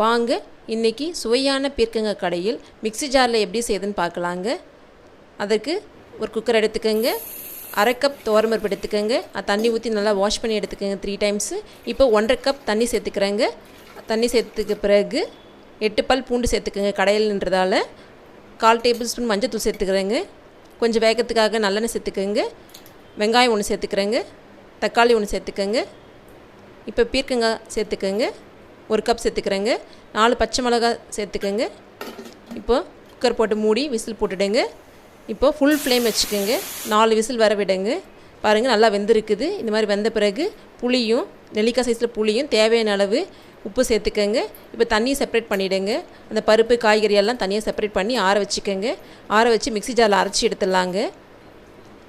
வாங்க. இன்றைக்கி சுவையான பீர்க்கங்க கடையில் மிக்ஸி ஜாரில் எப்படி செய்யுதுன்னு பார்க்கலாங்க. அதற்கு ஒரு குக்கர் எடுத்துக்கோங்க. அரை கப் துவரம்பருப்பு எடுத்துக்கோங்க. தண்ணி ஊற்றி நல்லா வாஷ் பண்ணி எடுத்துக்கோங்க த்ரீ டைம்ஸு இப்போ ஒன்றரை கப் தண்ணி சேர்த்துக்கிறேங்க. தண்ணி சேர்த்துக்க பிறகு எட்டு பல் பூண்டு சேர்த்துக்கோங்க கடையில்ன்றதால கால் டேபிள் ஸ்பூன் மஞ்சத்தூள் சேர்த்துக்கிறேங்க. கொஞ்சம் வேகத்துக்காக நல்லெண்ணெய் சேர்த்துக்கோங்க. வெங்காயம் ஒன்று சேர்த்துக்கிறேங்க. தக்காளி ஒன்று சேர்த்துக்கோங்க. இப்போ பீர்க்கங்காய் சேர்த்துக்கோங்க. ஒரு கப் சேர்த்துக்கிறேங்க. நாலு பச்சை மிளகா சேர்த்துக்கோங்க. இப்போது குக்கர் போட்டு மூடி விசில் போட்டுடுங்க இப்போ ஃபுல் ஃப்ளேம் வச்சுக்கோங்க. நாலு விசில் வர விடுங்க. பாருங்கள் நல்லா வெந்திருக்குது. இந்த மாதிரி வெந்த பிறகு புளியும் நெல்லிக்காய் சைஸில் புளியும் தேவையான அளவு உப்பு சேர்த்துக்கோங்க. இப்போ தண்ணியை செப்பரேட் பண்ணிவிடுங்க அந்த பருப்பு காய்கறி எல்லாம் தனியாக செப்பரேட் பண்ணி ஆற வச்சுக்கோங்க. ஆற வச்சு மிக்ஸி ஜாரில் அரைச்சி எடுத்துடலாங்க.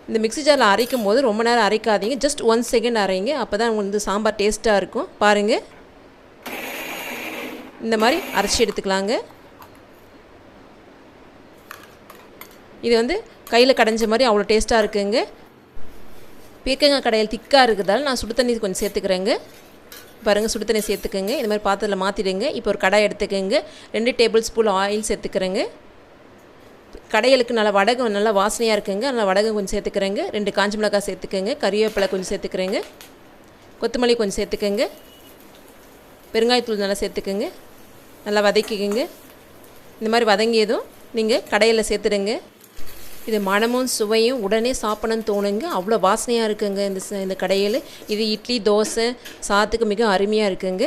இந்த மிக்சி ஜாரில் அரைக்கும் போது ரொம்ப நேரம் அரைக்காதீங்க. ஜஸ்ட் ஒன் செகண்ட் அரைங்க. அப்போ தான் வந்து சாம்பார் டேஸ்ட்டாக இருக்கும். பாருங்கள் இந்த மாதிரி அரைச்சி எடுத்துக்கலாங்க. இது வந்து கையில் கடைஞ்ச மாதிரி அவ்வளோ டேஸ்ட்டாக இருக்குங்க. பீர்க்கங்காய் கடையில் திக்காக இருக்கிறதால நான் சுடு தண்ணி கொஞ்சம் சேர்த்துக்கிறேங்க. பாருங்கள் சுடு தண்ணி சேர்த்துக்கோங்க. இந்த மாதிரி பாத்திரத்தில் மாற்றிடுங்க இப்போ ஒரு கடாய் எடுத்துக்கோங்க. ரெண்டு டேபிள் ஸ்பூன் ஆயில் சேர்த்துக்கிறேங்க. கடையலுக்கு நல்லா வடகம் நல்லா வாசனையாக இருக்குங்க. நல்லா வடகம் கொஞ்சம் சேர்த்துக்கிறேங்க. ரெண்டு காஞ்சி மிளகாய் சேர்த்துக்கோங்க. கறிவேப்பிலை கொஞ்சம் சேர்த்துக்கிறேங்க. கொத்தமல்லி கொஞ்சம் சேர்த்துக்கோங்க. பெருங்காயத்தூள் நல்லா சேர்த்துக்கோங்க. நல்லா வதக்கிக்கோங்க. இந்த மாதிரி வதங்கியதும் நீங்கள் கடையில் சேர்த்துடுங்க. இது மனமும் சுவையும் உடனே சாப்பிடணும்னு தோணுங்க. அவ்வளோ வாசனையாக இருக்குங்க இந்த இந்த கடையில். இது இட்லி தோசை சாத்துக்கு மிக அருமையாக இருக்குங்க.